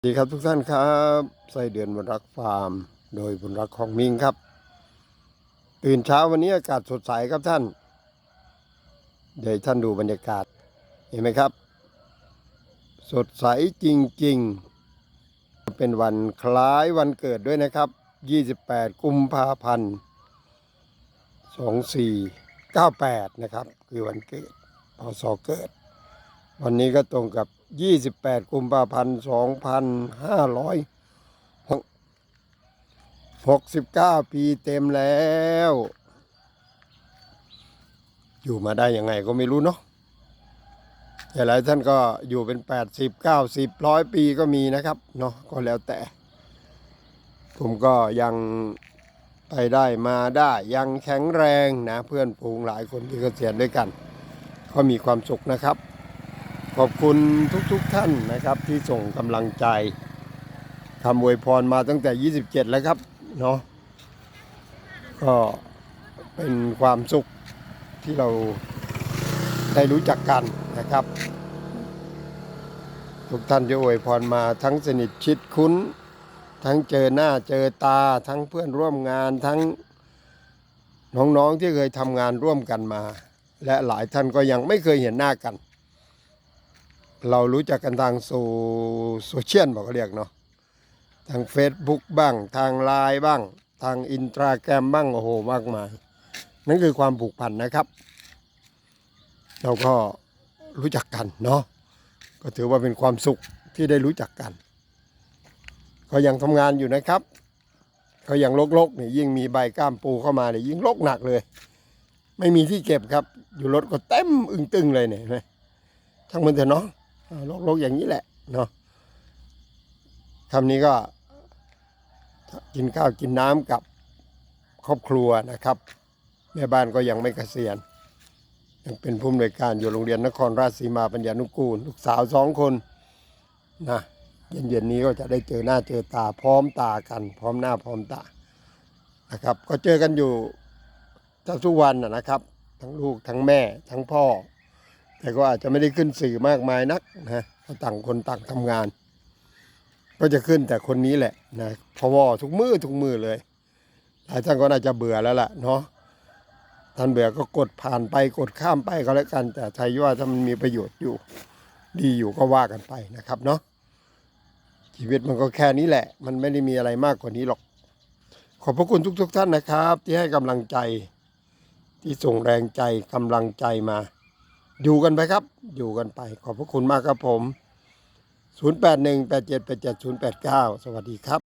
สวัสดีครับทุกท่านครับไส้เดือนบนรักฟาร์ม โดยบุญรักของมิงครับ ตื่นเช้าวันนี้อากาศสดใสครับท่าน เดี๋ยวท่านดูบรรยากาศเห็นไหมครับ สดใสจริงๆ เป็นวันคล้ายวันเกิดด้วยนะครับ 28 กุมภาพันธ์2498 นะครับ คือวันเกิดพศเกิด วันนี้ก็ตรงกับ 28กุมภาพันธ์2569 ปีเต็มแล้ว อยู่มาได้ยังไงก็ไม่รู้เนาะแต่หลายท่านก็อยู่เป็น 80 90ร้อยปีก็มีนะครับเนาะก็แล้วแต่ ผมก็ยังไปได้มาได้ยังแข็งแรงนะเพื่อนฝูงหลายคนที่เกษียณด้วยกัน ก็มีความสุขนะครับ ขอบคุณทุกๆทท่านนะครับที่ส่งกำลังใจคำอวยพรมาตั้งแต่ 27 แล้วครับเนาะก็เป็นความสุขที่เราได้รู้จักกันนะครับ ทุกท่านที่อวยพรมาทั้งสนิทชิดคุ้น ทั้งเจอหน้าเจอตา ทั้งเพื่อนร่วมงานทั้งน้องๆที่เคยทำงานร่วมกันมา และหลายท่านก็ยังไม่เคยเห็นหน้ากัน เรารู้จักกันทางโซโซเชียลบอกเขาเรียกเนาะทาง Facebook บ้าง ทางไลน์บ้าง ทางอินตราแกรมบ้างโอ้โหมากมาย นั่นคือความผูกพันนะครับ เราก็รู้จักกันเนาะก็ถือว่าเป็นความสุขที่ได้รู้จักกันก็ยังทำงานอยู่นะครับก็ยังลกๆนี่ยิ่งมีใบก้ามปูเข้ามาเนี่ยยิ่งลกหนักเลย ไม่มีที่เก็บครับ อยู่รถก็เต็มอึ้งตึงเลยเนี่ยเห็นไหมทั้งมันเถอะเนาะ ลกๆอย่างนี้แหละเนาะคำนี้ก็กินข้าวกินน้ำกับครอบครัวนะครับ แม่บ้านก็ยังไม่เกษียณยังเป็นผู้อำนวยการอยู่โรงเรียนนครราชสีมาปัญญานุกูล ลูกสาวสองคนนะเย็นๆนี้ก็จะได้เจอหน้าเจอตาพร้อมตากัน พร้อมหน้าพร้อมตานะครับ ก็เจอกันอยู่ทุกวันนะนะครับ ทั้งลูกทั้งแม่ทั้งพ่อ แต่ก็อาจจะไม่ได้ขึ้นสื่อมากมายนักนะเพราะต่างคนต่างทำงาน ก็จะขึ้นแต่คนนี้แหละนะพว่าทุกมือทุกมือเลยหลายท่านก็น่าจะเบื่อแล้วล่ะเนาะท่านเบื่อก็กดผ่านไปกดข้ามไปก็แล้วกัน แต่ใครว่าถ้ามันมีประโยชน์อยู่ ดีอยู่ก็ว่ากันไปนะครับเนาะชีวิตมันก็แค่นี้แหละ มันไม่ได้มีอะไรมากกว่านี้หรอก ขอบพระคุณทุกๆท่านนะครับ ที่ให้กำลังใจที่ส่งแรงใจกำลังใจมา อยู่กันไปครับ อยู่กันไป ขอบพระคุณมากครับผม 0818787089 สวัสดีครับ